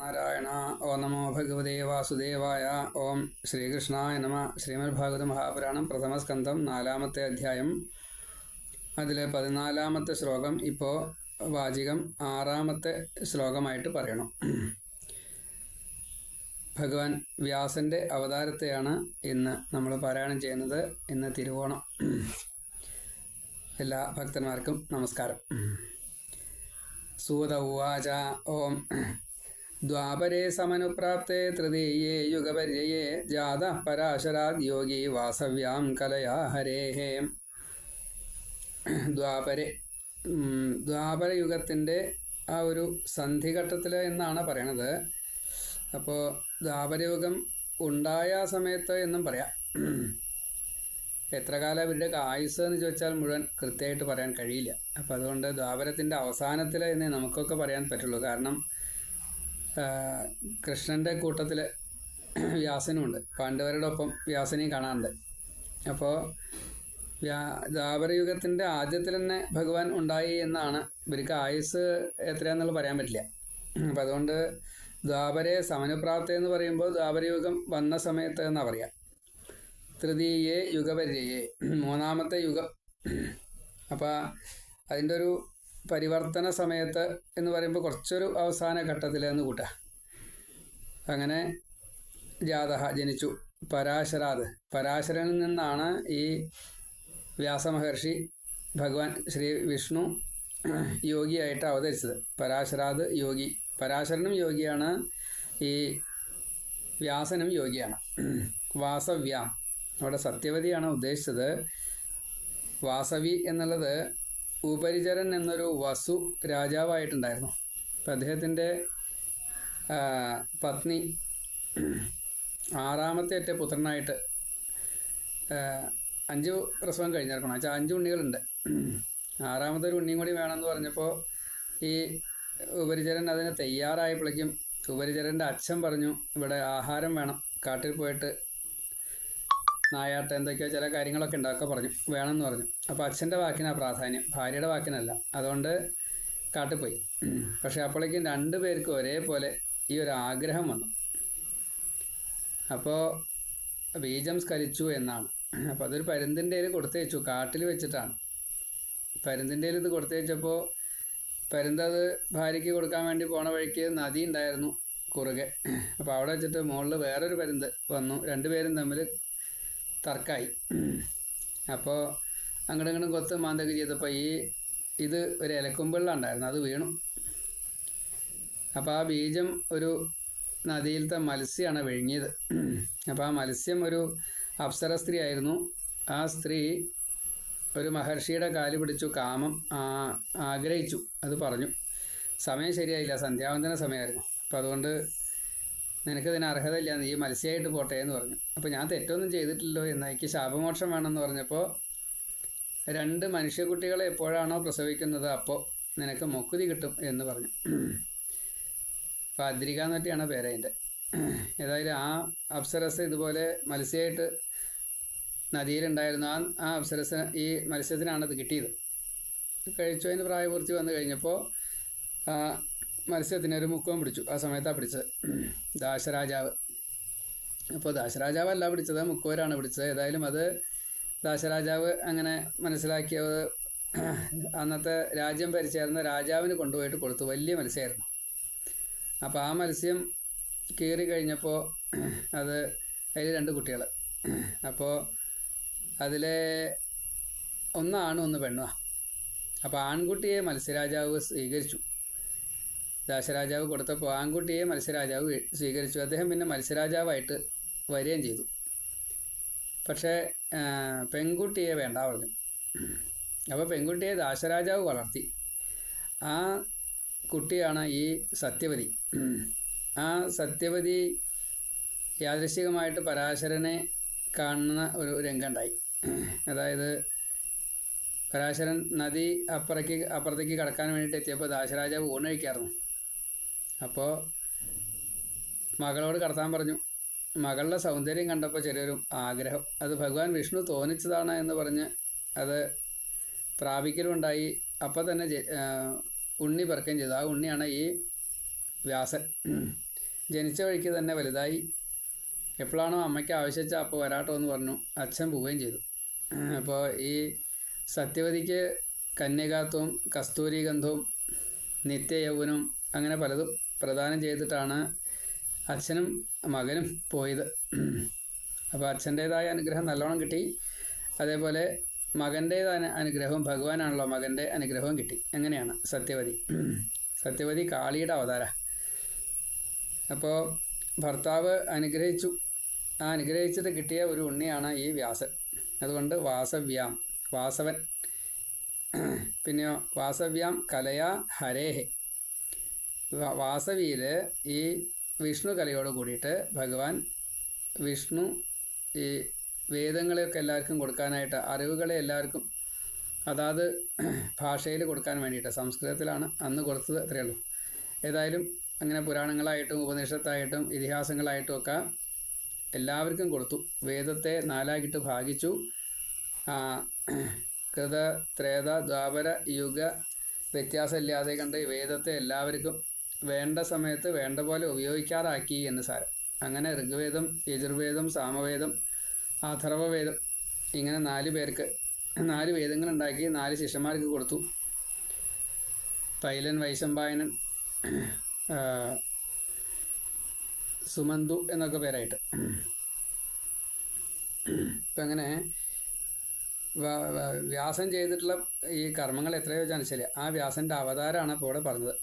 നാരായണ ഓ നമോ ഭഗവതേ വാസുദേവായ ഓം ശ്രീകൃഷ്ണായ നമ ശ്രീമദ് ഭാഗവത മഹാപുരാണം പ്രഥമ സ്കന്ധം നാലാമത്തെ അധ്യായം. അതിലെ പതിനാലാമത്തെ ശ്ലോകം ഇപ്പോൾ വാചികം ആറാമത്തെ ശ്ലോകമായിട്ട് പറയണം. ഭഗവാൻ വ്യാസന്റെ അവതാരത്തെയാണ് ഇന്ന് നമ്മൾ പാരായണം ചെയ്യുന്നത്. ഇന്ന് തിരുവോണം. എല്ലാ ഭക്തന്മാർക്കും നമസ്കാരം. സൂത ഉവാച ഓം ദ്വാപരേ സമനുപ്രാപ്തേ തൃതീയേ യുഗപര്യേ ജാത പരാശരാദ് യോഗി വാസവ്യാം കലയാ ഹരേഹ ദ്വാപരെ ദ്വാപരയുഗത്തിന്റെ ദ്വാപര യുഗത്തിന്റെ ആ ഒരു സന്ധിഘട്ടത്തിൽ എന്നാണ് പറയണത്. അപ്പോൾ ദ്വാപരയുഗം ഉണ്ടായ സമയത്ത് എന്നും പറയാം. എത്ര കാലം ഇവരുടെ ആയുസ് എന്ന് ചോദിച്ചാൽ മുഴുവൻ കൃത്യമായിട്ട് പറയാൻ കഴിയില്ല. അപ്പോൾ അതുകൊണ്ട് ദ്വാപരത്തിന്റെ അവസാനത്തിൽ എന്നേ നമുക്കൊക്കെ പറയാൻ പറ്റുള്ളൂ. കാരണം കൃഷ്ണന്റെ കൂട്ടത്തിൽ വ്യാസനുമുണ്ട്. പാണ്ഡവരുടെ ഒപ്പം വ്യാസനെയും കാണാറുണ്ട്. അപ്പോൾ വ്യാ ദ്വാപരയുഗത്തിന്റെ ആദ്യത്തിൽ തന്നെ ഭഗവാൻ ഉണ്ടായി എന്നാണ് ഇവർക്ക് ആയുസ് എത്രയാണെന്നുള്ളത് പറയാൻ പറ്റില്ല. അപ്പം അതുകൊണ്ട് ദ്വാപരെ സമനുപ്രാപ്തി എന്ന് പറയുമ്പോൾ ദ്വാപരയുഗം വന്ന സമയത്ത് എന്നാണ് പറയുക തൃതീയേ യുഗപര്യയെ മൂന്നാമത്തെ യുഗം. അപ്പോൾ അതിന്റെ ഒരു പരിവർത്തന സമയത്ത് എന്ന് പറയുമ്പോൾ കുറച്ചൊരു അവസാന ഘട്ടത്തിൽ എന്ന് കൂട്ടുക അങ്ങനെ ജാതഹ ജനിച്ചു. പരാശരാത്. പരാശരനിൽ നിന്നാണ് ഈ വ്യാസമഹർഷി ഭഗവാൻ ശ്രീ വിഷ്ണു യോഗിയായിട്ട് അവതരിച്ചത്. പരാശരാത് യോഗി. പരാശരനും യോഗിയാണ്. ഈ വ്യാസനും യോഗിയാണ്. വാസവ്യാം. അവിടെ സത്യവതിയാണ് ഉദ്ദേശിച്ചത്. വാസവി എന്നുള്ളത് ഉപരിചരൻ എന്നൊരു വസു രാജാവായിട്ടുണ്ടായിരുന്നു. അപ്പം അദ്ദേഹത്തിന്റെ പത്നി ആറാമത്തെ ഒറ്റ പുത്രനായിട്ട് അഞ്ച് പ്രസവം കഴിഞ്ഞിറക്കണം. വെച്ചാൽ അഞ്ച് ഉണ്ണികളുണ്ട്. ആറാമത്തെ ഒരു ഉണ്ണിയും കൂടി വേണമെന്ന് പറഞ്ഞപ്പോൾ ഈ ഉപരിചരൻ അതിന് തയ്യാറായപ്പോഴേക്കും ഉപരിചരന്റെ അച്ഛൻ പറഞ്ഞു ഇവിടെ ആഹാരം വേണം. കാട്ടിൽ പോയിട്ട് നായാട്ട് എന്തൊക്കെയോ ചില കാര്യങ്ങളൊക്കെ ഉണ്ടാക്കുക പറഞ്ഞു. വേണമെന്ന് പറഞ്ഞു. അപ്പോൾ അച്ഛന്റെ വാക്കിനാണ് പ്രാധാന്യം. ഭാര്യയുടെ വാക്കിനല്ല. അതുകൊണ്ട് കാട്ടിൽ പോയി പക്ഷേ അപ്പോഴേക്കും രണ്ടു പേർക്കും ഒരേപോലെ ഈ ഒരു ആഗ്രഹം വന്നു. അപ്പോൾ ബീജം സ്കലിച്ചു എന്നാണ്. അപ്പോൾ അതൊരു പരുന്തിന്റെ കയ്യിൽ കൊടുത്തയച്ചു കാട്ടിൽ വെച്ചിട്ടാണ്. പരുന്തിന്റെ കയ്യിൽ ഇത് കൊടുത്തേച്ചപ്പോൾ പരുന്തത് ഭാര്യയ്ക്ക് കൊടുക്കാൻ വേണ്ടി പോണ വഴിക്ക് നദി ഉണ്ടായിരുന്നു കുറുകെ. അപ്പോൾ അവിടെ വെച്ചിട്ട് മുകളിൽ വേറൊരു പരുന്ത് വന്നു. രണ്ടുപേരും തമ്മിൽ തർക്കമായി അപ്പോൾ അങ്ങോട്ടും ഇങ്ങോട്ടും കൊത്ത് മാന്തൊക്കെ ചെയ്തപ്പോൾ ഈ ഇത് ഒരു ഇലക്കുമ്പിള്ളാണ്ടായിരുന്നു അത് വീണു. അപ്പോൾ ആ ബീജം ഒരു നദിയിലത്തെ മത്സ്യമാണ് വിഴുങ്ങിയത്. അപ്പോൾ ആ മത്സ്യം ഒരു അപ്സര സ്ത്രീ ആയിരുന്നു ആ സ്ത്രീ ഒരു മഹർഷിയുടെ കാൽ പിടിച്ചു കാമം ആ- ആഗ്രഹിച്ചു. അത് പറഞ്ഞു. സമയം ശരിയായില്ല. സന്ധ്യാവന്തന സമയമായിരുന്നു. അപ്പം അതുകൊണ്ട് നിനക്കിതിന് അർഹതയില്ല നീ മത്സ്യമായിട്ട് പോട്ടെ എന്ന് പറഞ്ഞു. അപ്പോൾ ഞാൻ തെറ്റൊന്നും ചെയ്തിട്ടില്ലല്ലോ എന്ന് എനിക്ക് ശാപമോക്ഷം വേണമെന്ന് പറഞ്ഞപ്പോൾ രണ്ട് മനുഷ്യക്കുട്ടികളെ എപ്പോഴാണോ പ്രസവിക്കുന്നത് അപ്പോൾ നിനക്ക് മൊക്കുതി കിട്ടും എന്ന് പറഞ്ഞു. അപ്പോൾ എന്ന് എന്നൊക്കെയാണ് പേരതിന്റെ ഏതായാലും ആ അപ്സരസ് ഇതുപോലെ മത്സ്യമായിട്ട് നദിയിലുണ്ടായിരുന്നു. ആ ആ അപ്സരസ് ഈ മത്സ്യത്തിനാണ് അത് കിട്ടിയത് കഴിച്ചു അതിന് പ്രായപൂർത്തി വന്നു കഴിഞ്ഞപ്പോൾ ആ മത്സ്യത്തിന് ഒരു മുക്കവും പിടിച്ചു. ആ സമയത്താണ് പിടിച്ചത്. ദാശരാജാവ്. അപ്പോൾ ദാശരാജാവ് അല്ല പിടിച്ചത് മുക്കുവരാണ് പിടിച്ചത്. ഏതായാലും അത് ദാശരാജാവ് അങ്ങനെ മനസ്സിലാക്കിയത്. അന്നത്തെ രാജ്യം ഭരിച്ചായിരുന്ന രാജാവിന് കൊണ്ടുപോയിട്ട് കൊടുത്തു. വലിയ മത്സ്യമായിരുന്നു അപ്പോൾ ആ മത്സ്യം കീറി കഴിഞ്ഞപ്പോൾ അത് അതിൽ രണ്ട് കുട്ടികൾ അപ്പോൾ അതിലെ ഒന്ന് ആണും ഒന്ന് പെണ്ണുമാണ് അപ്പോൾ ആൺകുട്ടിയെ മത്സ്യരാജാവ് സ്വീകരിച്ചു. ദാശരാജാവ് കൊടുത്തപ്പോൾ ആൺകുട്ടിയെ മത്സ്യരാജാവ് സ്വീകരിച്ചു. അദ്ദേഹം പിന്നെ മത്സ്യരാജാവായിട്ട് വരികയും ചെയ്തു. പക്ഷേ പെൺകുട്ടിയെ വേണ്ട പറഞ്ഞു. അപ്പോൾ പെൺകുട്ടിയെ ദാശരാജാവ് വളർത്തി. ആ കുട്ടിയാണ് ഈ സത്യവതി. ആ സത്യവതി യാദൃശികമായിട്ട് പരാശരനെ കാണുന്ന ഒരു രംഗമുണ്ടായി അതായത് പരാശരൻ നദി അപ്പുറക്ക് അപ്പുറത്തേക്ക് കടക്കാൻ വേണ്ടിയിട്ട് എത്തിയപ്പോൾ ദാശരാജാവ് ഊണഴിക്കായിരുന്നു അപ്പോൾ മകളോട് കടത്താൻ പറഞ്ഞു. മകളുടെ സൗന്ദര്യം കണ്ടപ്പോൾ ചെറിയൊരു ആഗ്രഹം. അത് ഭഗവാൻ വിഷ്ണു തോന്നിച്ചതാണ് എന്ന് പറഞ്ഞ് അത് പ്രാപിക്കലുണ്ടായി. അപ്പം തന്നെ ഉണ്ണി പിറക്കുകയും ചെയ്തു. ആ ഉണ്ണിയാണ് ഈ വ്യാസൻ. ജനിച്ച വഴിക്ക് തന്നെ വലുതായി. എപ്പോഴാണോ അമ്മയ്ക്ക് ആവശ്യിച്ച അപ്പോൾ വരാട്ടോ എന്ന് പറഞ്ഞു. അച്ഛൻ പോവുകയും ചെയ്തു. അപ്പോൾ ഈ സത്യവതിക്ക് കന്യകാത്വവും കസ്തൂരിഗന്ധവും നിത്യയൗവനവും അങ്ങനെ പലതും പ്രദാനം ചെയ്തിട്ടാണ് അച്ഛനും മകനും പോയത്. അപ്പോൾ അച്ഛന്റേതായ അനുഗ്രഹം നല്ലോണം കിട്ടി. അതേപോലെ മകന്റേതായ അനുഗ്രഹവും ഭഗവാനാണല്ലോ മകന്റെ അനുഗ്രഹവും കിട്ടി. അങ്ങനെയാണ് സത്യവതി. സത്യവതി കാളിയുടെ അവതാര. അപ്പോൾ ഭർത്താവ് അനുഗ്രഹിച്ചു. ആ അനുഗ്രഹിച്ചിട്ട് കിട്ടിയ ഒരു ഉണ്ണിയാണ് ഈ വ്യാസൻ. അതുകൊണ്ട് വാസവ്യാം വാസവൻ. പിന്നെയോ വാസവ്യാം കലയാ ഹരേഹെ. വാസവിയിൽ ഈ വിഷ്ണു കലയോട് കൂടിയിട്ട് ഭഗവാൻ വിഷ്ണു ഈ വേദങ്ങളെയൊക്കെ എല്ലാവർക്കും കൊടുക്കാനായിട്ട് അറിവുകളെ എല്ലാവർക്കും അതാത് ഭാഷയിൽ കൊടുക്കാൻ വേണ്ടിയിട്ട് സംസ്കൃതത്തിലാണ് അന്ന് കൊടുത്തത് അത്രയേ ഉള്ളൂ. ഏതായാലും അങ്ങനെ പുരാണങ്ങളായിട്ടും ഉപനിഷത്തായിട്ടും ഇതിഹാസങ്ങളായിട്ടും ഒക്കെ എല്ലാവർക്കും കൊടുത്തു. വേദത്തെ നാലാക്കിട്ട് ഭാഗിച്ചു. കൃത ത്രേത ദ്വാപര യുഗ വ്യത്യാസമില്ലാതെ കണ്ട് വേദത്തെ എല്ലാവർക്കും വേണ്ട സമയത്ത് വേണ്ട പോലെ ഉപയോഗിക്കാറാക്കി എന്ന് സാരം. അങ്ങനെ ഋഗ്വേദം യജുർവേദം സാമവേദം അഥർവവേദം ഇങ്ങനെ നാല് പേർക്ക് നാല് വേദങ്ങൾ ഉണ്ടാക്കി നാല് ശിഷ്യന്മാർക്ക് കൊടുത്തു. പൈലൻ വൈശമ്പായനൻ സുമന്തു എന്നൊക്കെ പേരായിട്ട്. ഇപ്പം അങ്ങനെ വ്യാസം ചെയ്തിട്ടുള്ള ഈ കർമ്മങ്ങൾ എത്രയോ വെച്ചാൽ ആ വ്യാസന്റെ അവതാരമാണ് ഇപ്പോൾ ഇവിടെ പറഞ്ഞത്.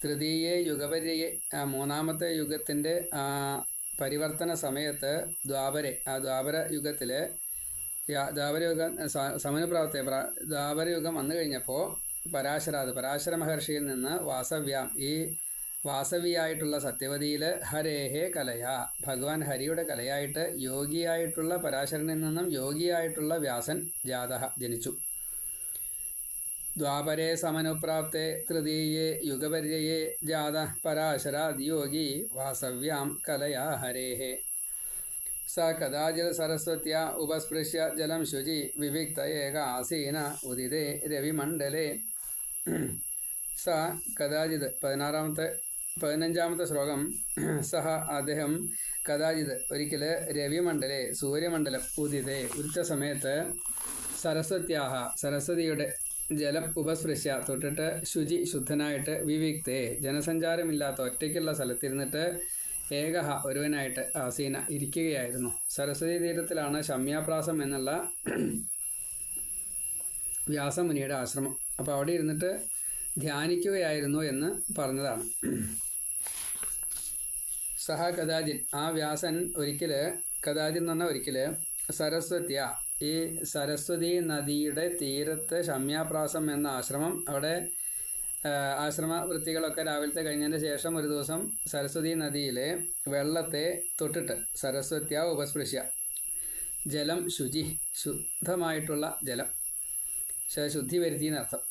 തൃതീയ യുഗപര്യ മൂന്നാമത്തെ യുഗത്തിന്റെ പരിവർത്തന സമയത്ത് ദ്വാപരെ ആ ദ്വാപര യുഗത്തിൽ ദ്വാപരയുഗം സമനുപ്രാപ്തി ദ്വാപരയുഗം വന്നു കഴിഞ്ഞപ്പോൾ പരാശരാത് പരാശര മഹർഷിയിൽ നിന്ന് വാസവ്യാം ഈ വാസവിയായിട്ടുള്ള സത്യവതിയിൽ ഹരേഹേ കലയ ഭഗവാൻ ഹരിയുടെ കലയായിട്ട് യോഗിയായിട്ടുള്ള പരാശരനിൽ നിന്നും യോഗിയായിട്ടുള്ള വ്യാസൻ ജാത ജനിച്ചു. ദ്വാപരേ സമനുപ്രാപ്തെ തൃതീയേ യുഗപര്യേ ജാത പരാശരാദ്യോഗി വാസവ്യാം കലയാ ഹരേ സ കഥാചിൽ സരസ്വത്യ ഉപസ്പൃശ്യ ജലം ശുചി വിവിക്ത ഏക ആസീന ഉദിതേ രവിമണ്ഡലേ. സ കഥാചിത് പതിനാറാമത്തെ പതിനഞ്ചാമത്തെ ശ്ലോകം. സഹ അദ്ദേഹം കഥാചിത് ഒരിക്കൽ രവിമണ്ഡലേ സൂര്യമണ്ഡലം ഉദിതേ ഉദിച്ച സമയത്ത് സരസ്വത്യാഹ സരസ്വതിയുടെ ജലം ഉപസ്പൃശ്യ തൊട്ടിട്ട് ശുചി ശുദ്ധനായിട്ട് വിവിക്തേ. ജനസഞ്ചാരമില്ലാത്ത ഒറ്റയ്ക്കുള്ള സ്ഥലത്തിരുന്നിട്ട് ഏകഹ ഒരുവനായിട്ട് ആസീന ഇരിക്കുകയായിരുന്നു. സരസ്വതി തീരത്തിലാണ് ശമ്യാപ്രാസം എന്നുള്ള വ്യാസമുനിയുടെ ആശ്രമം. അപ്പോൾ അവിടെ ഇരുന്നിട്ട് ധ്യാനിക്കുകയായിരുന്നു എന്ന് പറഞ്ഞതാണ്. സഹ കഥാജിൻ ആ വ്യാസൻ ഒരിക്കൽ കഥാജിൻ എന്ന് പറഞ്ഞാൽ ഒരിക്കൽ സരസ്വത്യ ഈ സരസ്വതി നദിയുടെ തീരത്ത് ശമ്യാപ്രാസം എന്ന ആശ്രമം അവിടെ ആശ്രമ വൃത്തികളൊക്കെ രാവിലത്തെ കഴിഞ്ഞതിന് ശേഷം ഒരു ദിവസം സരസ്വതി നദിയിലെ വെള്ളത്തെ തൊട്ടിട്ട് സരസ്വത്യ ഉപസ്പൃശ്യ. ജലം ശുചി ശുദ്ധമായിട്ടുള്ള ജലം. ശുദ്ധി വരുത്തി എന്നർത്ഥം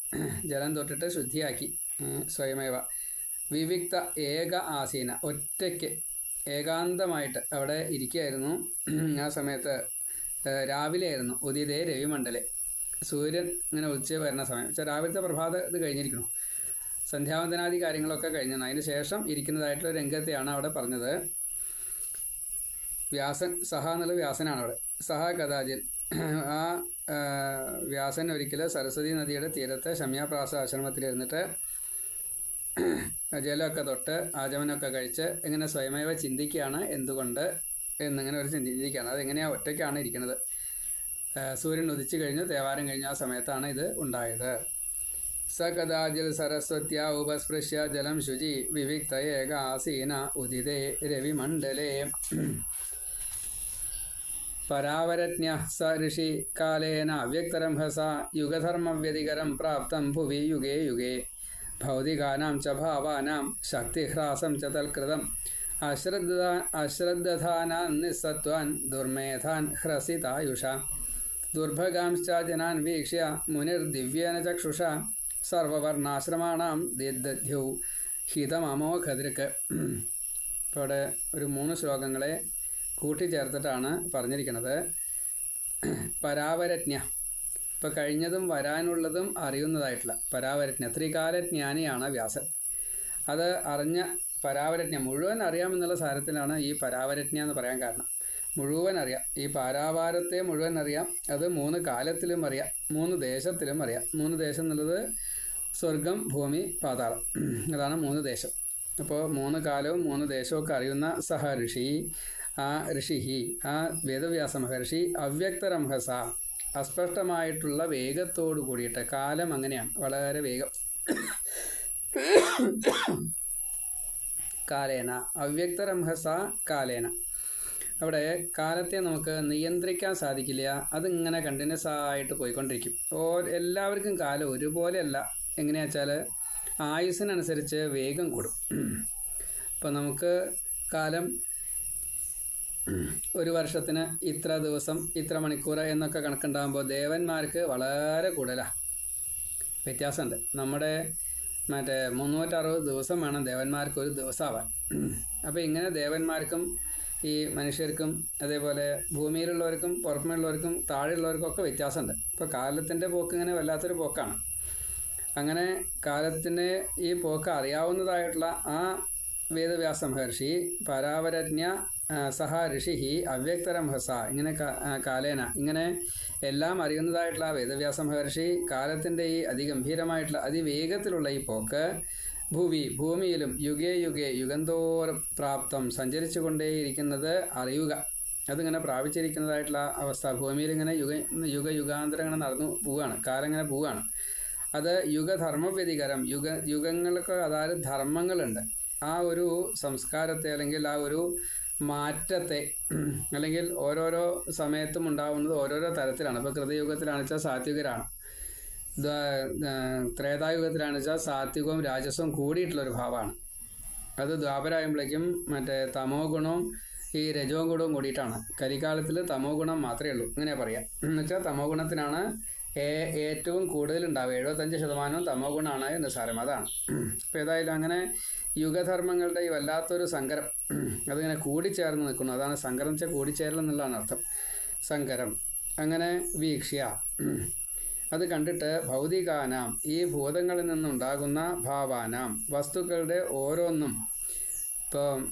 ജലം തൊട്ടിട്ട് ശുദ്ധിയാക്കി സ്വയമേവ. വിവിക്ത ഏക ആസീന. ഒറ്റയ്ക്ക് ഏകാന്തമായിട്ട് അവിടെ ഇരിക്കുകയായിരുന്നു ആ സമയത്ത്. രാവിലെ ആയിരുന്നു ഉദിതേ രവിമണ്ഡലെ. സൂര്യൻ ഇങ്ങനെ ഉച്ച വരുന്ന സമയം. വെച്ചാൽ രാവിലത്തെ പ്രഭാത ഇത് കഴിഞ്ഞിരിക്കണം സന്ധ്യാവന്തനാദി കാര്യങ്ങളൊക്കെ കഴിഞ്ഞു. അതിന് ശേഷം ഇരിക്കുന്നതായിട്ടുള്ള രംഗത്തെയാണ് അവിടെ പറഞ്ഞത്. വ്യാസൻ സഹ എന്നുള്ള വ്യാസനാണ് അവിടെ. സഹ കഥാചിൻ ആ വ്യാസൻ ഒരിക്കൽ സരസ്വതി നദിയുടെ തീരത്ത് ശമ്യാപ്രാസ ആശ്രമത്തിലിരുന്നിട്ട് ജലമൊക്കെ തൊട്ട് ആചമനമൊക്കെ കഴിച്ച് ഇങ്ങനെ സ്വയമേവ ചിന്തിക്കുകയാണ് എന്തുകൊണ്ട് എന്നിങ്ങനെ ഒരു ചിന്തിച്ചിരിക്കുകയാണ്. അതെങ്ങനെയാണ് ഒറ്റയ്ക്കാണ് ഇരിക്കുന്നത്? സൂര്യൻ ഉദിച്ചു കഴിഞ്ഞു തേവാരം കഴിഞ്ഞ ആ സമയത്താണ് ഇത് ഉണ്ടായത്. സ കഥാജിൽ സരസ്വത്യ ഉപസ്പൃശ്യ ജലം ശുചി വിവിക്ത ഏക ആസീന ഉദിതേ രവിമണ്ഡലേ പരാവരജ്ഞ സ ഋഷി കാലേന അവ്യക്തരം ഹസ യുഗധർമ്മവ്യതികരം പ്രാപ്തം ഭുവി യുഗേ യുഗേ. ഭൗതികാനാം ച ഭാവാനാം ശക്തിഹ്രാസം ചതൽകൃതം തൽകൃതം അശ്രദ്ധ നിസ്സത്വാൻ ദുർമേധാൻ ഹ്രസിതായുഷ. ദുർഭഗാംശ്ച ജനാൻ വീക്ഷ്യ മുനിർദിവ്യേന ചക്ഷുഷ സർവവർണാശ്രമാണാം ദിദ്ധ്യൗ ഹിതമമോഖദൃക്ക് ഇപ്പോൾ ഇവിടെ ഒരു മൂന്ന് ശ്ലോകങ്ങളെ കൂട്ടിച്ചേർത്തിട്ടാണ് പറഞ്ഞിരിക്കുന്നത് പരാവരജ്ഞ. ഇപ്പോൾ കഴിഞ്ഞതും വരാനുള്ളതും അറിയുന്നതായിട്ടുള്ള പരാവരജ്ഞ. ത്രികാലജ്ഞാനിയാണ് വ്യാസൻ. അത് അറിഞ്ഞ പരാവരജ്ഞ. മുഴുവൻ അറിയാമെന്നുള്ള സാരത്തിലാണ് ഈ പരാവരജ്ഞ എന്ന് പറയാൻ കാരണം. മുഴുവൻ അറിയാം. ഈ പാരാവാരത്തെ മുഴുവൻ അറിയാം. അത് മൂന്ന് കാലത്തിലും അറിയാം. മൂന്ന് ദേശത്തിലും അറിയാം. മൂന്ന് ദേശം എന്നുള്ളത് സ്വർഗം ഭൂമി പാതാളം. അതാണ് മൂന്ന് ദേശം. അപ്പോൾ മൂന്ന് കാലവും മൂന്ന് ദേശവും അറിയുന്ന സഹ ഋഷി ആ ഋഷിഹി ആ വേദവ്യാസ മഹർഷി അവ്യക്തരംഹസ അസ്പഷ്ടമായിട്ടുള്ള വേഗത്തോടു കൂടിയിട്ട് കാലം അങ്ങനെയാണ്. വളരെ വേഗം. കാലേന. അവ്യക്തരംഹസ കാലേന. അവിടെ കാലത്തെ നമുക്ക് നിയന്ത്രിക്കാൻ സാധിക്കില്ല. അതിങ്ങനെ കണ്ടിന്യൂസ് ആയിട്ട് പോയിക്കൊണ്ടിരിക്കും. ഓ എല്ലാവർക്കും കാലം ഒരുപോലെയല്ല. എങ്ങനെയാ വെച്ചാൽ ആയുസ്സിനനുസരിച്ച് വേഗം കൂടും. അപ്പം നമുക്ക് കാലം ഒരു വർഷത്തിന് ഇത്ര ദിവസം ഇത്ര മണിക്കൂർ എന്നൊക്കെ കണക്കുണ്ടാകുമ്പോൾ ദേവന്മാർക്ക് വളരെ കൂടുതലാണ് വ്യത്യാസമുണ്ട്. നമ്മുടെ മറ്റേ മുന്നൂറ്ററുപത് ദിവസം വേണം ദേവന്മാർക്ക് ഒരു ദിവസമാവാൻ അപ്പോൾ ഇങ്ങനെ ദേവന്മാർക്കും ഈ മനുഷ്യർക്കും അതേപോലെ ഭൂമിയിലുള്ളവർക്കും പുറമേയുള്ളവർക്കും താഴെയുള്ളവർക്കും ഒക്കെ വ്യത്യാസമുണ്ട്. ഇപ്പോൾ കാലത്തിന്റെ പോക്ക് ഇങ്ങനെ വല്ലാത്തൊരു പോക്കാണ്. അങ്ങനെ കാലത്തിന് ഈ പോക്ക് അറിയാവുന്നതായിട്ടുള്ള ആ വേദവ്യാസ മഹർഷി പരാവരജ്ഞ സഹ ഋഷി അവ്യക്തരംഹസ ഇങ്ങനെ കാലേന. ഇങ്ങനെ എല്ലാം അറിയുന്നതായിട്ടുള്ള വേദവ്യാസ മഹർഷി കാലത്തിന്റെ ഈ അതിഗംഭീരമായിട്ടുള്ള അതിവേഗത്തിലുള്ള ഈ പോക്ക് ഭൂവി ഭൂമിയിലും യുഗേ യുഗേ യുഗന്തോറും പ്രാപ്തം സഞ്ചരിച്ചു കൊണ്ടേയിരിക്കുന്നത് അറിയുക. അതിങ്ങനെ പ്രാപിച്ചിരിക്കുന്നതായിട്ടുള്ള അവസ്ഥ. ഭൂമിയിൽ ഇങ്ങനെ യുഗ യുഗ യുഗാന്തരങ്ങൾ നടന്നു പോവുകയാണ്. കാലം ഇങ്ങനെ പോവുകയാണ്. അത് യുഗധർമ്മവ്യതികരം യുഗ യുഗങ്ങൾക്ക് അതായത് ധർമ്മങ്ങളുണ്ട്. ആ ഒരു സംസ്കാരത്തെ അല്ലെങ്കിൽ ആ ഒരു മാറ്റത്തെ അല്ലെങ്കിൽ ഓരോരോ സമയത്തും ഉണ്ടാവുന്നത് ഓരോരോ തരത്തിലാണ്. ഇപ്പോൾ കൃതയുഗത്തിലാണ് വെച്ചാൽ സാത്വികരാണ്. ത്രേതായുഗത്തിലാണ് വെച്ചാൽ സാത്വികവും രാജസവും കൂടിയിട്ടുള്ളൊരു ഭാവമാണ്. അത് ദ്വാപരായുമ്പോഴേക്കും മറ്റേ തമോ ഗുണവും ഈ രജോ ഗുണവും കൂടിയിട്ടാണ്. കലികാലത്തിൽ തമോ ഗുണം മാത്രമേ ഉള്ളൂ. ഇങ്ങനെ പറയാം. എന്ന് വെച്ചാൽ തമോ ഗുണത്തിനാണ് ഏറ്റവും കൂടുതൽ ഉണ്ടാവുക എഴുപത്തഞ്ച് ശതമാനവും തമോ ഗുണമാണ് എന്ന് സാരം അതാണ്. അപ്പോൾ ഏതായാലും അങ്ങനെ യുഗധർമ്മങ്ങളുടെ ഈ വല്ലാത്തൊരു സങ്കരം അതിങ്ങനെ കൂടിച്ചേർന്ന് നിൽക്കുന്നു. അതാണ് സങ്കരം വെച്ചാൽ കൂടിച്ചേരൽ എന്നുള്ളതാണ് അർത്ഥം. സങ്കരം. അങ്ങനെ വീക്ഷ്യ. അത് കണ്ടിട്ട് ഭൗതികാനാം ഈ ഭൂതങ്ങളിൽ നിന്നുണ്ടാകുന്ന ഭാവാനാം വസ്തുക്കളുടെ ഓരോന്നും ഇപ്പോൾ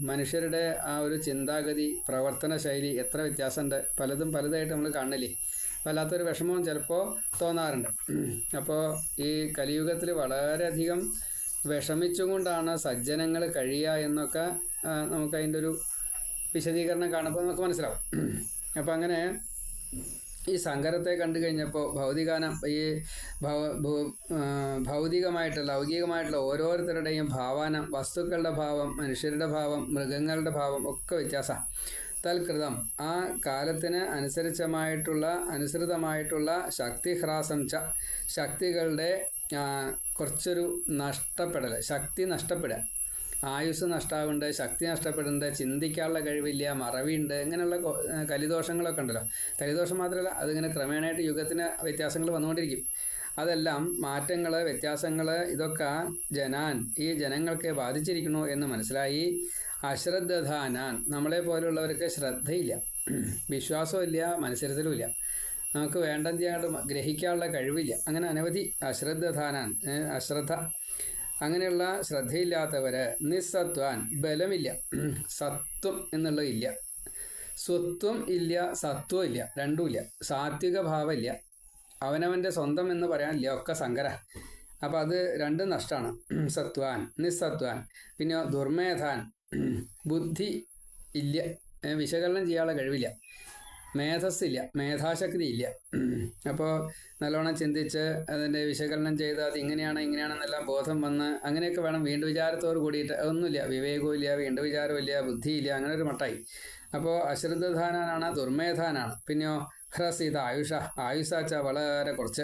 മനുഷ്യരുടെ ആ ഒരു ചിന്താഗതി പ്രവർത്തന ശൈലി എത്ര വ്യത്യാസമുണ്ട്? പലതും പലതായിട്ട് നമ്മൾ കാണില്ലേ വല്ലാത്തൊരു വിഷമവും ചിലപ്പോൾ തോന്നാറുണ്ട്. അപ്പോൾ ഈ കലിയുഗത്തിൽ വളരെയധികം വിഷമിച്ചുകൊണ്ടാണ് സജ്ജനങ്ങൾ കഴിയുക എന്നൊക്കെ നമുക്ക് അതിന്റെ ഒരു വിശദീകരണം കാണുമ്പോൾ നമുക്ക് മനസ്സിലാവും. അപ്പോൾ അങ്ങനെ ഈ സങ്കരത്തെ കണ്ടു കഴിഞ്ഞപ്പോൾ ഭൗതികാനം ഈ ഭൗതികമായിട്ട് ലൗകികമായിട്ടുള്ള ഓരോരുത്തരുടെയും ഭാവാനം വസ്തുക്കളുടെ ഭാവം മനുഷ്യരുടെ ഭാവം മൃഗങ്ങളുടെ ഭാവം ഒക്കെ വ്യത്യാസമാണ് തൽകൃതം. ആ കാലത്തിന് അനുസരിച്ചമായിട്ടുള്ള അനുസൃതമായിട്ടുള്ള ശക്തിഹ്രാസം ച ശക്തികളുടെ കുറച്ചൊരു നഷ്ടപ്പെടൽ ശക്തി നഷ്ടപ്പെടുക. ആയുസ് നഷ്ടാവുണ്ട് ശക്തി നഷ്ടപ്പെടുന്നുണ്ട് ചിന്തിക്കാനുള്ള കഴിവില്ല മറവിയുണ്ട് ഇങ്ങനെയുള്ള കലിദോഷങ്ങളൊക്കെ ഉണ്ടല്ലോ. കലിദോഷം മാത്രമല്ല അതിങ്ങനെ ക്രമേണയായിട്ട് യുഗത്തിന് വ്യത്യാസങ്ങൾ വന്നുകൊണ്ടിരിക്കും. അതെല്ലാം മാറ്റങ്ങൾ വ്യത്യാസങ്ങൾ ഇതൊക്കെ ജനാൻ ഈ ജനങ്ങൾക്ക് ബാധിച്ചിരിക്കണോ എന്ന് മനസ്സിലായി. അശ്രദ്ധധാനാൻ നമ്മളെ പോലുള്ളവർക്ക് ശ്രദ്ധയില്ല. വിശ്വാസമില്ല മത്സരത്തിലുമില്ല നമുക്ക് അങ്ങോട്ട് ഗ്രഹിക്കാനുള്ള കഴിവില്ല. അങ്ങനെ അനവധി അശ്രദ്ധാനാൻ അശ്രദ്ധ. അങ്ങനെയുള്ള ശ്രദ്ധയില്ലാത്തവര് നിസ്സത്വാൻ ബലമില്ല. സത്വം എന്നുള്ളതില്ല സ്വത്വം ഇല്ല സത്വം ഇല്ല രണ്ടുമില്ല സാത്വിക ഭാവമില്ല. അവനവന്റെ സ്വന്തം എന്ന് പറയാനില്ല ഒക്കെ സങ്കര. അപ്പോൾ അത് രണ്ടും നഷ്ടമാണ് സത്വാൻ നിസ്സത്വാൻ. പിന്നെ ദുർമേധാൻ ബുദ്ധി ഇല്ല. വിശകലനം ചെയ്യാനുള്ള കഴിവില്ല. മേധസ്സില്ല. മേധാശക്തി ഇല്ല. അപ്പോൾ നല്ലോണം ചിന്തിച്ച് അതിന്റെ വിശകലനം ചെയ്ത് അത് ഇങ്ങനെയാണ് ഇങ്ങനെയാണെന്നെല്ലാം ബോധം വന്ന് അങ്ങനെയൊക്കെ വേണം. വീണ്ടും വിചാരത്തോട് കൂടിയിട്ട് ഒന്നുമില്ല വിവേകവും ഇല്ല വീണ്ടും വിചാരമില്ല ബുദ്ധിയില്ല അങ്ങനെ ഒരു മട്ടായി. അപ്പോൾ അശ്രദ്ധധാനാണ് ദുർമേധാനാണ്. പിന്നെയോ ഹ്രസിത ആയുഷ ആയുസാച്ച വളരെ കുറച്ച്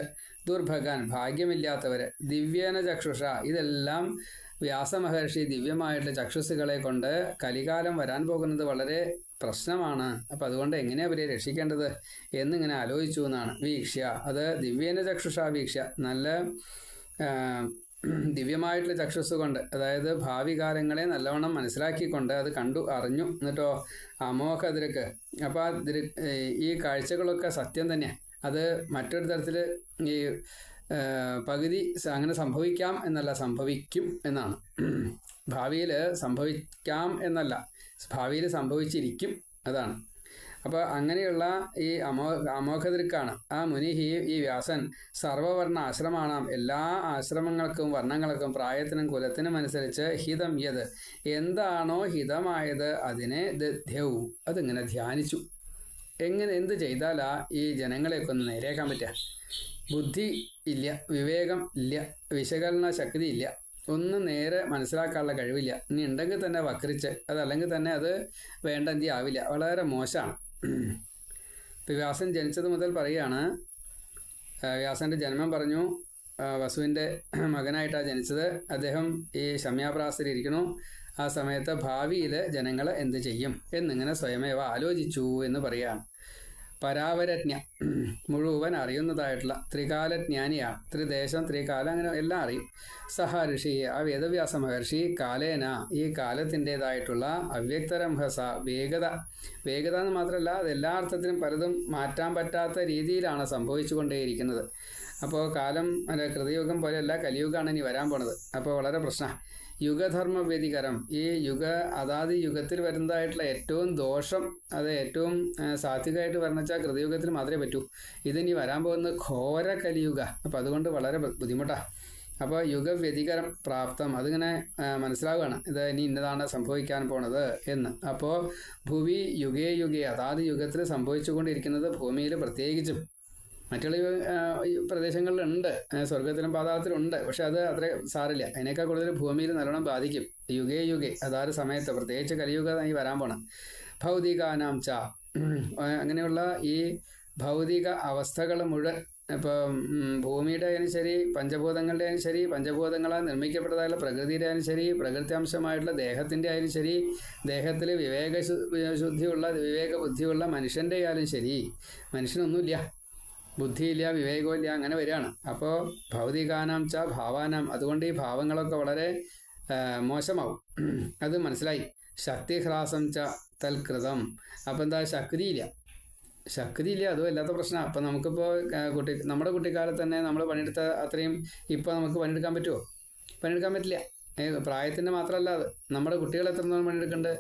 ദുർഭഗാൻ ഭാഗ്യമില്ലാത്തവർ ദിവ്യേന ചക്ഷുഷ ഇതെല്ലാം വ്യാസമഹർഷി ദിവ്യമായിട്ടുള്ള ചക്ഷുസുകളെ കൊണ്ട് കലികാലം വരാൻ പോകുന്നത് വളരെ പ്രശ്നമാണ്. അപ്പം അതുകൊണ്ട് എങ്ങനെയാണ് അവരെ രക്ഷിക്കേണ്ടത് എന്നിങ്ങനെ ആലോചിച്ചു എന്നാണ് വീക്ഷ്യ അത് ദിവ്യേന ചക്ഷുഷ വീക്ഷ്യ നല്ല ദിവ്യമായിട്ടുള്ള ചക്ഷുസ് കൊണ്ട് അതായത് ഭാവി കാലങ്ങളെ നല്ലവണ്ണം മനസ്സിലാക്കിക്കൊണ്ട് അത് കണ്ടു അറിഞ്ഞു എന്നിട്ടോ അമോഹ ദൃക്ക് അപ്പോൾ ആ ഈ കാഴ്ചകളൊക്കെ സത്യം തന്നെയാണ് അത് മറ്റൊരു തരത്തിൽ ഈ പകുതി അങ്ങനെ സംഭവിക്കാം എന്നല്ല സംഭവിക്കും എന്നാണ്. ഭാവിയിൽ സംഭവിക്കാം എന്നല്ല ഭാവിയിൽ സംഭവിച്ചിരിക്കും അതാണ്. അപ്പോൾ അങ്ങനെയുള്ള ഈ അമോ അമോഘതൃക്കാണ് ആ മുനിഹി ഈ വ്യാസൻ സർവവർണ ആശ്രമാണാം എല്ലാ ആശ്രമങ്ങൾക്കും വർണങ്ങൾക്കും പ്രായത്തിനും കുലത്തിനും അനുസരിച്ച് ഹിതം യത്. എന്താണോ ഹിതമായത് അതിനെ ദധ്യവും അതിങ്ങനെ ധ്യാനിച്ചു. എങ്ങനെ എന്ത് ചെയ്താലാ ഈ ജനങ്ങളെയൊക്കെ ഒന്ന് നേരെയാക്കാൻ പറ്റുക? ബുദ്ധി ഇല്ല വിവേകം ഇല്ല വിശകലന ശക്തി ഇല്ല. ഒന്നും നേരെ മനസ്സിലാക്കാനുള്ള കഴിവില്ല. ഇനി ഉണ്ടെങ്കിൽ തന്നെ വക്രിച്ച് അതല്ലെങ്കിൽ തന്നെ അത് വേണ്ട എന്തി ആവില്ല. വളരെ മോശമാണ്. വ്യാസൻ ജനിച്ചത് മുതൽ പറയുകയാണ് വ്യാസന്റെ ജന്മം പറഞ്ഞു. വസുവിന്റെ മകനായിട്ടാണ് ജനിച്ചത്. അദ്ദേഹം ഈ ശമ്യാപ്രാസത്തിൽ ഇരിക്കുന്നു. ആ സമയത്ത് ഭാവിയിൽ ജനങ്ങൾ എന്ത് ചെയ്യും എന്നിങ്ങനെ സ്വയമേവ ആലോചിച്ചു എന്ന് പറയുകയാണ്. പരാവരജ്ഞ. മുഴുവൻ അറിയുന്നതായിട്ടുള്ള ത്രികാലജ്ഞാനിയാണ് ത്രിദേശം ത്രികാലം അങ്ങനെ എല്ലാം അറിയും. സഹ ഋഷി ആ വേദവ്യാസ മഹർഷി കാലേന. ഈ കാലത്തിന്റെതായിട്ടുള്ള അവ്യക്തരംഹസ വേഗത. വേഗത എന്ന് മാത്രമല്ല അത് എല്ലാ അർത്ഥത്തിലും പലതും മാറ്റാൻ പറ്റാത്ത രീതിയിലാണ് സംഭവിച്ചുകൊണ്ടേയിരിക്കുന്നത്. അപ്പോൾ കാലം അല്ല കൃതയുഗം പോലെയല്ല കലിയുഗമാണ് ഇനി വരാൻ പോണത്. അപ്പോൾ വളരെ പ്രശ്നമാണ് യുഗധർമ്മ വ്യതികരം ഈ യുഗ അതാത് യുഗത്തിൽ വരുന്നതായിട്ടുള്ള ഏറ്റവും ദോഷം അത് ഏറ്റവും സാത്വികമായിട്ട് വർണിച്ചാൽ കൃതയുഗത്തിൽ മാത്രമേ പറ്റൂ. ഇതിനി വരാൻ പോകുന്ന ഘോര കലിയുഗ അപ്പം അതുകൊണ്ട് വളരെ ബുദ്ധിമുട്ടാണ് അപ്പോൾ യുഗവ്യതികരം പ്രാപ്തം. അതിങ്ങനെ മനസ്സിലാവുകയാണ്. ഇത് ഇനി ഇന്നതാണ് സംഭവിക്കാൻ പോണത് എന്ന്. അപ്പോൾ ഭൂവി യുഗേ യുഗേ അതാത് യുഗത്തിൽ സംഭവിച്ചുകൊണ്ടിരിക്കുന്നത് ഭൂമിയിൽ പ്രത്യേകിച്ചും. മറ്റുള്ള പ്രദേശങ്ങളിലുണ്ട്. സ്വർഗത്തിലും പാതാളത്തിലും ഉണ്ട് പക്ഷെ അത് അത്ര സാറില്ല. അതിനേക്കാൾ കൂടുതൽ ഭൂമിയിൽ നല്ലോണം ബാധിക്കും. യുഗേ യുഗേ. അതാത് സമയത്ത് പ്രത്യേകിച്ച് കലിയുഗ ഈ വരാൻ പോണം. ഭൗതികാനാം ച. അങ്ങനെയുള്ള ഈ ഭൗതിക അവസ്ഥകൾ മുഴുവൻ ഇപ്പം ഭൂമിയുടെ ആയാലും ശരി പഞ്ചഭൂതങ്ങളുടെ ആയാലും ശരി പഞ്ചഭൂതങ്ങളാൽ നിർമ്മിക്കപ്പെട്ടതായുള്ള പ്രകൃതിയുടെ ആയാലും ശരി പ്രകൃത്യാംശമായിട്ടുള്ള ദേഹത്തിന്റെ ആയാലും ശരി ദേഹത്തിൽ വിവേക ശുദ്ധിയുള്ള വിവേക ബുദ്ധിയുള്ള മനുഷ്യന്റെ ആയാലും ശരി മനുഷ്യനൊന്നുമില്ല. ബുദ്ധിയില്ല വിവേകമില്ല അങ്ങനെ വരികയാണ്. അപ്പോൾ ഭൗതികാനാം ച ഭാവാനാം അതുകൊണ്ട് ഈ ഭാവങ്ങളൊക്കെ വളരെ മോശമാവും. അത് മനസ്സിലായി. ശക്തിഹ്രാസം ച തൽകൃതം. അപ്പം എന്താ? ശക്തിയില്ല. ശക്തിയില്ല അതും അല്ലാത്ത പ്രശ്നമാണ് അപ്പം നമുക്കിപ്പോൾ കുട്ടി നമ്മുടെ കുട്ടിക്കാലത്ത് തന്നെ നമ്മൾ പണിയെടുത്ത അത്രയും ഇപ്പോൾ നമുക്ക് പണിയെടുക്കാൻ പറ്റുമോ പണിയെടുക്കാൻ പറ്റില്ല. പ്രായത്തിന്റെ മാത്രമല്ല അത്. നമ്മുടെ കുട്ടികൾ എത്ര നേരം പണിയെടുക്കുന്നുണ്ട്?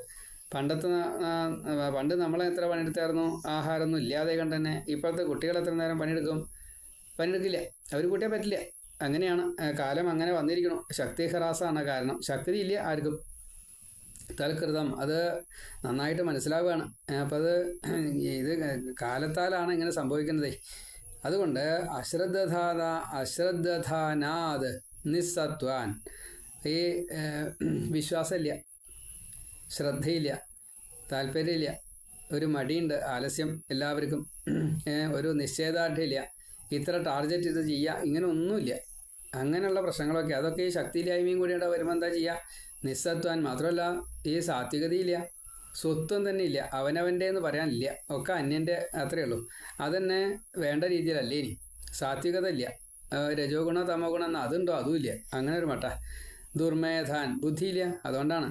പണ്ടത്തെ പണ്ട് നമ്മളെ എത്ര പണിയെടുത്തായിരുന്നു? ആഹാരമൊന്നും ഇല്ലാതെ കണ്ട് തന്നെ ഇപ്പോഴത്തെ കുട്ടികൾ എത്ര നേരം പണിയെടുക്കും? പണിയെടുക്കില്ല. അവർ കൂട്ടിയാൽ പറ്റില്ല. അങ്ങനെയാണ്. കാലം അങ്ങനെ വന്നിരിക്കണം ശക്തി ഹ്രാസാണ് കാരണം. ശക്തി ഇല്ല ആർക്കും. തൽകൃതം. അത് നന്നായിട്ട് മനസ്സിലാവുകയാണ്. അപ്പം അത് ഇത് കാലത്താലാണ് ഇങ്ങനെ സംഭവിക്കുന്നത്. അതുകൊണ്ട് അശ്രദ്ധാത അശ്രദ്ധാനാത് നിസ്സത്വാൻ. ഈ വിശ്വാസമില്ല. ശ്രദ്ധയില്ല താല്പര്യമില്ല ഒരു മടിയുണ്ട് ആലസ്യം എല്ലാവർക്കും. ഒരു നിശ്ചയദാർഢ്യമില്ല. ഇത്ര ടാർഗറ്റ് ഇത് ചെയ്യുക ഇങ്ങനെ ഒന്നുമില്ല. അങ്ങനെയുള്ള പ്രശ്നങ്ങളൊക്കെ അതൊക്കെ ഈ ശക്തിയില്ലായ്മയും ഉണ്ടാവും വരുമ്പോൾ എന്താ ചെയ്യുക നിസ്സത്വാൻ മാത്രമല്ല ഈ സാത്വികതയില്ല സ്വത്വം തന്നെ ഇല്ല അവനവന്റെ എന്ന് പറയാനില്ല. ഒക്കെ അന്യന്റെ അത്രയേ ഉള്ളൂ. അതന്നെ വേണ്ട രീതിയിലല്ലേ ഇനി. സാത്വികത ഇല്ല. രജോ ഗുണ തമോ ഗുണം എന്നാൽ അതുണ്ടോ അതുമില്ല അങ്ങനെ ഒരു മട്ട. ദുർമേധാൻ. ബുദ്ധിയില്ല. അതുകൊണ്ടാണ്.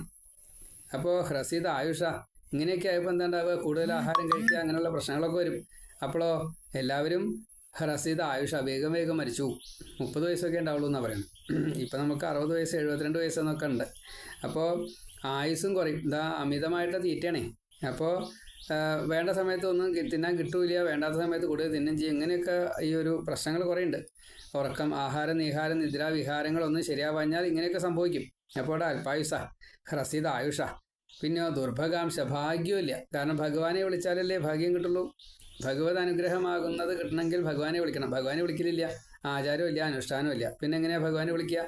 അപ്പോൾ ഹ്രസീത ആയുഷ ഇങ്ങനെയൊക്കെ ആയപ്പോൾ എന്താ ഉണ്ടാവുക കൂടുതൽ ആഹാരം കഴിക്കുക അങ്ങനെയുള്ള പ്രശ്നങ്ങളൊക്കെ വരും. അപ്പോഴോ എല്ലാവരും ഹ്രസീത ആയുഷ വേഗം വേഗം മരിച്ചു മുപ്പത് വയസ്സൊക്കെ ഉണ്ടാവുള്ളൂ എന്നാണ് പറയുന്നത് ഇപ്പം നമുക്ക് അറുപത് വയസ്സ് എഴുപത്തിരണ്ട് വയസ്സെന്നൊക്കെ ഉണ്ട്. അപ്പോൾ ആയുസ്സും കുറയും. ഇതാ അമിതമായിട്ട് തീറ്റയാണേ. അപ്പോൾ വേണ്ട സമയത്ത് ഒന്നും തിന്നാൻ കിട്ടൂല വേണ്ടാത്ത സമയത്ത് കൂടുതൽ തിന്നും ചെയ്യും. ഇങ്ങനെയൊക്കെ ഈ ഒരു പ്രശ്നങ്ങൾ കുറേ ഉണ്ട് ഉറക്കം ആഹാരം നിഹാരം നിദ്ര വിഹാരങ്ങളൊന്നും ശരിയാവാഞ്ഞാൽ ഇങ്ങനെയൊക്കെ സംഭവിക്കും. അപ്പോൾ അൽപായുഷ ഹ്രസിത ആയുഷ പിന്നെ ദുർഭകാംശ ഭാഗ്യമില്ല കാരണം ഭഗവാനെ വിളിച്ചാലല്ലേ ഭാഗ്യം കിട്ടുള്ളൂ. ഭഗവത് അനുഗ്രഹമാകുന്നത് കിട്ടണമെങ്കിൽ ഭഗവാനെ വിളിക്കണം. ഭഗവാനെ വിളിക്കലില്ല. അനുഷ്ഠാനവും ഇല്ല പിന്നെ എങ്ങനെയാണ് ഭഗവാനെ വിളിക്കുക?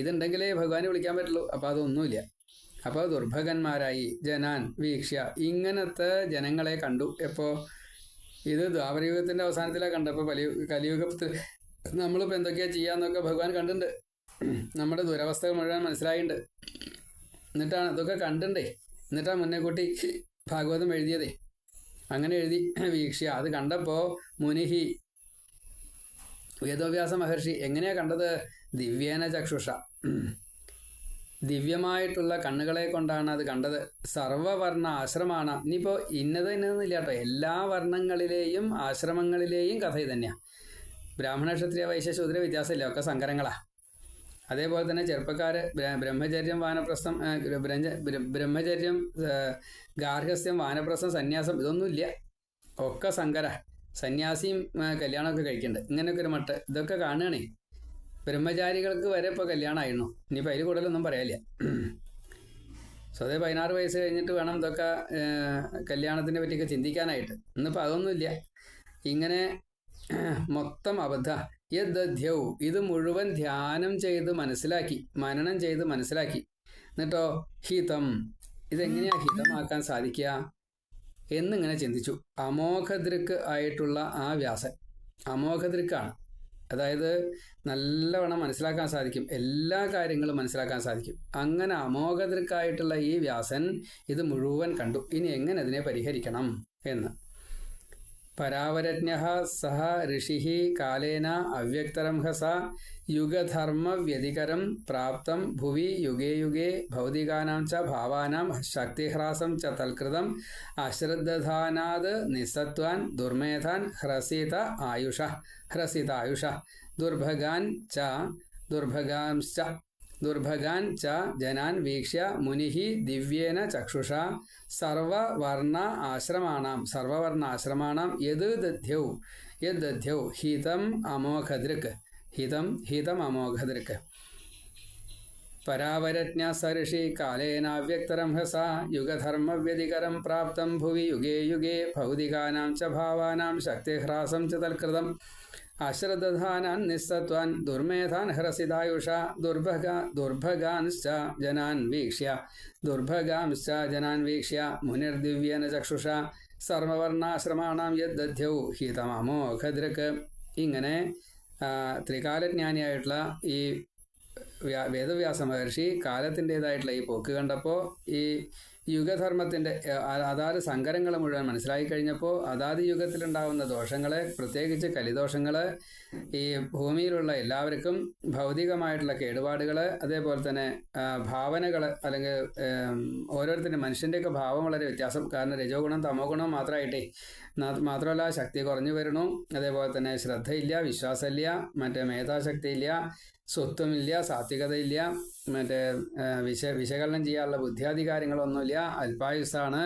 ഇതുണ്ടെങ്കിലേ ഭഗവാനെ വിളിക്കാൻ പറ്റുള്ളൂ. അപ്പോൾ അതൊന്നുമില്ല. അപ്പോൾ ദുർഭകന്മാരായി ജനാൻ വീക്ഷ്യ ഇങ്ങനത്തെ ജനങ്ങളെ കണ്ടു. എപ്പോൾ ഇത് ദ്വാപരയുഗത്തിന്റെ അവസാനത്തിലാണ് കണ്ടപ്പോൾ കലിയു കലിയുഗത്തിൽ നമ്മളിപ്പോൾ എന്തൊക്കെയാണ് ചെയ്യാന്നൊക്കെ ഭഗവാൻ കണ്ടിട്ടുണ്ട്. നമ്മുടെ ദുരവസ്ഥകൾ മുഴുവൻ മനസ്സിലായിണ്ട്. എന്നിട്ടാണ് അതൊക്കെ കണ്ടണ്ടേ. എന്നിട്ടാണ് മുന്നേ കൂട്ടി ഭാഗവതം എഴുതിയതേ. അങ്ങനെ എഴുതി വീക്ഷ്യ. അത് കണ്ടപ്പോൾ മുനിഹി വേദോവ്യാസ മഹർഷി എങ്ങനെയാ കണ്ടത്? ദിവ്യേന ചക്ഷുഷ. ദിവ്യമായിട്ടുള്ള കണ്ണുകളെ കൊണ്ടാണ് അത് കണ്ടത്. സർവവർണ ആശ്രമാണ്. ഇനിയിപ്പോൾ ഇന്നത് ഇന്നതെന്നില്ല കേട്ടോ എല്ലാ വർണങ്ങളിലെയും ആശ്രമങ്ങളിലെയും കഥ തന്നെയാ ബ്രാഹ്മണ ക്ഷത്രിയ വൈശ്യ വ്യത്യാസമില്ല. ഒക്കെ സങ്കരങ്ങളാ. അതേപോലെ തന്നെ ചെറുപ്പക്കാർ ബ്രഹ്മചര്യം വാനപ്രസ്ഥം ബ്രഹ്മചര്യം ഗാർഹസ്യം വാനപ്രസ്ഥം സന്യാസം ഇതൊന്നുമില്ല. ഒക്കെ സങ്കര സന്യാസിയും കല്യാണമൊക്കെ കഴിക്കുന്നുണ്ട് ഇങ്ങനെയൊക്കെ ഒരു മട്ട്. ഇതൊക്കെ കാണുകയാണേ. ബ്രഹ്മചാരികൾക്ക് വരെ ഇപ്പോൾ കല്യാണമായിരുന്നു. ഇനിയിപ്പോൾ അതിൽ കൂടുതലൊന്നും പറയാനില്ല. അതേ പതിനാറ് വയസ്സ് കഴിഞ്ഞിട്ട് വേണം ഇതൊക്കെ കല്യാണത്തിനെ പറ്റിയൊക്കെ ചിന്തിക്കാനായിട്ട്. ഇന്നിപ്പോൾ അതൊന്നുമില്ല. ഇങ്ങനെ മൊത്തം അബദ്ധ. യദ്ധ്യൗ. ഇത് മുഴുവൻ ധ്യാനം ചെയ്ത് മനസ്സിലാക്കി. മനനം ചെയ്ത് മനസ്സിലാക്കി. എന്നിട്ടോ ഹിതം. ഇതെങ്ങനെയാ ഹിതമാക്കാൻ സാധിക്കുക? എന്നിങ്ങനെ ചിന്തിച്ചു. അമോഘദൃക്ക് ആയിട്ടുള്ള ആ വ്യാസൻ അമോഘദൃക്കാണ്. അതായത് നല്ലവണ്ണം മനസ്സിലാക്കാൻ സാധിക്കും. എല്ലാ കാര്യങ്ങളും മനസ്സിലാക്കാൻ സാധിക്കും. അങ്ങനെ അമോഘദൃക്കായിട്ടുള്ള ഈ വ്യാസൻ ഇത് മുഴുവൻ കണ്ടു. ഇനി എങ്ങനെ അതിനെ പരിഹരിക്കണം എന്ന്. പരാവരജ്ഞ സഹ ഋഷി കാലേന അവ്യക്തരം ഹ സ യുഗധർമ്മവ്യതികരം പ്രാപ്തം ഭുവി യുഗേ യുഗേ ഭൗതികാനാം ച ഭാവാനാം ശക്തിഹ്രാസം ച തൽകൃതം അശ്രദ്ധാനാത് നിസത്വാൻ ദുർമേധാൻ ഹ്രസിത ആയുഷ ഹ്രസിത ആയുഷ ദുർഭഗാൻ ച ദുർഭഗാംശ്ച ദുർഭഗാൻ ച ജനാൻ വീക്ഷ്യ മുനിഹി ദിവ്യേന ചക്ഷുഷ സർവവർണ ആശ്രമാണാം സർവവർണ ആശ്രമാണാം. യത് ദധ്യൗ യത് ദധ്യൗ ഹിതം അമോഘദൃക് ഹിതം ഹിതം അമോഘദൃക്. പരാവരജ്ഞ സഋഷി കാലേനാവ്യക്തരം ഹസ യുഗധർമ്മവ്യതികരം പ്രാപ്തം ഭുവി യുഗേ യുഗേ ഭൗതികാനാം ച ഭാവാനാം ശക്തിഹ്രാസം ച തൽകൃതം. അശ്രദ്ധാനാൻ നിസ്സത്വാൻ ദുർമേധാൻ ഹ്രസിതായുഷ ദുർഭഗ ദുർഭഗാൻശ്ച ജനാൻ വീക്ഷ്യ. ദുർഭഗാംശ്ച ജനാൻ വീക്ഷ്യ മുനിർദിവ്യന ചക്ഷുഷ സർവവർണാശ്രമാണാം യദ്ധ്യൗ ഹിതമോഘദൃക് ഇങ്ങനെ ആ, ത്രികാലജ്ഞാനിയായിട്ടുള്ള ഈ വേദവ്യാസ മഹർഷി കാലത്തിന്റെതായിട്ടുള്ള ഈ പോക്ക് കണ്ടപ്പോൾ ഈ യുഗധർമ്മത്തിന്റെ അതാത് സങ്കരങ്ങൾ മുഴുവൻ മനസ്സിലാക്കി കഴിഞ്ഞപ്പോൾ അതാത് യുഗത്തിലുണ്ടാവുന്ന ദോഷങ്ങളെ പ്രത്യേകിച്ച് കലിദോഷങ്ങൾ ഈ ഭൂമിയിലുള്ള എല്ലാവർക്കും ഭൗതികമായിട്ടുള്ള കേടുപാടുകൾ അതേപോലെ തന്നെ ഭാവനകൾ അല്ലെങ്കിൽ ഓരോരുത്തരുടെ മനുഷ്യന്റെയൊക്കെ ഭാവം വളരെ വ്യത്യാസം. കാരണം രജോ ഗുണം തമോ ഗുണം മാത്രമായിട്ടേ മാത്രമല്ല ശക്തി കുറഞ്ഞു വരണു. അതേപോലെ തന്നെ ശ്രദ്ധയില്ല വിശ്വാസമില്ല മറ്റേ മേധാശക്തിയില്ല സ്വത്വമില്ല സാത്വികതയില്ല മറ്റേ വിശ വിശകലനം ചെയ്യാനുള്ള ബുദ്ധിയാധികാരങ്ങളൊന്നുമില്ല അല്പായുസാണ്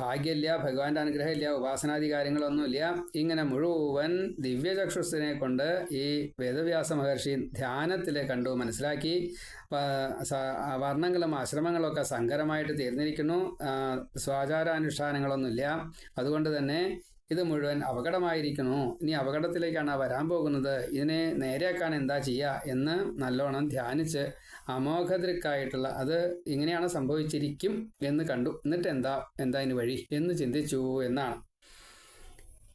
ഭാഗ്യമില്ല ഭഗവാന്റെ അനുഗ്രഹമില്ല ഉപാസനാധികാരങ്ങളൊന്നുമില്ല. ഇങ്ങനെ മുഴുവൻ ദിവ്യചക്ഷുസിനെ കൊണ്ട് ഈ വേദവ്യാസ മഹർഷി ധ്യാനത്തിൽ കണ്ടു മനസ്സിലാക്കി. വർണങ്ങളും ആശ്രമങ്ങളും ഒക്കെ സങ്കരമായിട്ട് തീർന്നിരിക്കുന്നു. സ്വാചാരാനുഷ്ഠാനങ്ങളൊന്നുമില്ല. അതുകൊണ്ട് തന്നെ ഇത് മുഴുവൻ അപകടമായിരിക്കുന്നു. ഇനി അപകടത്തിലേക്കാണ് വരാൻ പോകുന്നത്. ഇതിനെ നേരെയാക്കാൻ എന്താ ചെയ്യുക എന്ന് നല്ലോണം ധ്യാനിച്ച് അമോഘദൃക്കായിട്ടുള്ള അത് ഇങ്ങനെയാണ് സംഭവിച്ചിരിക്കും എന്ന് കണ്ടു. എന്നിട്ട് എന്താ എന്താ ഇതിന് വഴി? എന്ന് ചിന്തിച്ചു എന്നാണ്.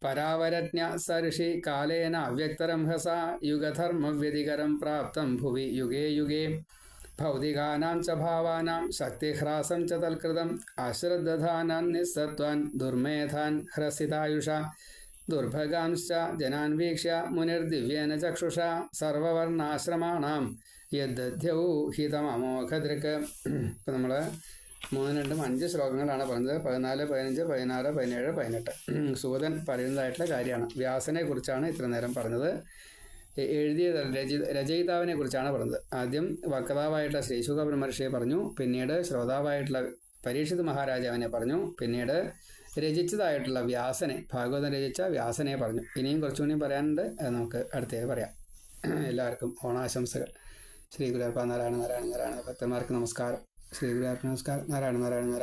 പരാവരജ്ഞ സഋഷി കാലേന അവ്യക്തരം ഹസ യുഗധർമ്മവ്യതികരം പ്രാപ്തം ഭുവി യുഗേ യുഗേ. ഭൗതികാനാം ച ഭാവാനാം ശക്തിഹ്രാസം ച തൽകൃതം അശ്രദ്ധാനാൻ നിസ്സത്വാൻ ദുർമേധാൻ ഹ്രസിതായുഷ ദുർഭഗാംശ്ച ജനാൻ വീക്ഷ്യ മുനിർദിവ്യേന ചക്ഷുഷ സർവവർണാശ്രമാണാം യദ്ധ്യൗ ഹിതമോഘദൃക്ക് ഇപ്പം നമ്മൾ മൂന്ന് രണ്ടും അഞ്ച് ശ്ലോകങ്ങളാണ് പറഞ്ഞത്. പതിനാല് പതിനഞ്ച് പതിനാറ് പതിനേഴ് പതിനെട്ട്. സൂതൻ പറയുന്നതായിട്ടുള്ള കാര്യമാണ്. വ്യാസനെ കുറിച്ചാണ് ഇത്ര നേരം പറഞ്ഞത്. എഴുതിയ രചി രചയിതാവിനെ കുറിച്ചാണ് പറഞ്ഞത്. ആദ്യം വക്താവായിട്ടുള്ള ശ്രീശുഖ ബ്രഹ്മർഷിയെ പറഞ്ഞു. പിന്നീട് ശ്രോതാവായിട്ടുള്ള പരീക്ഷിത് മഹാരാജാവിനെ പറഞ്ഞു. പിന്നീട് രചിച്ചതായിട്ടുള്ള വ്യാസനെ ഭാഗവതം രചിച്ച വ്യാസനെ പറഞ്ഞു. ഇനിയും കുറച്ചുകൂടി പറയാനുണ്ട്. നമുക്ക് അടുത്തേ പറയാം. എല്ലാവർക്കും ഓണാശംസകൾ. ശ്രീ ഗുരുവായൂരപ്പ നാരായണ നാരായണ നാരായണ ഭക്തന്മാർക്ക് നമസ്കാരം. ശ്രീ നമസ്കാരം. നാരായണ നാരായണ നാരായണ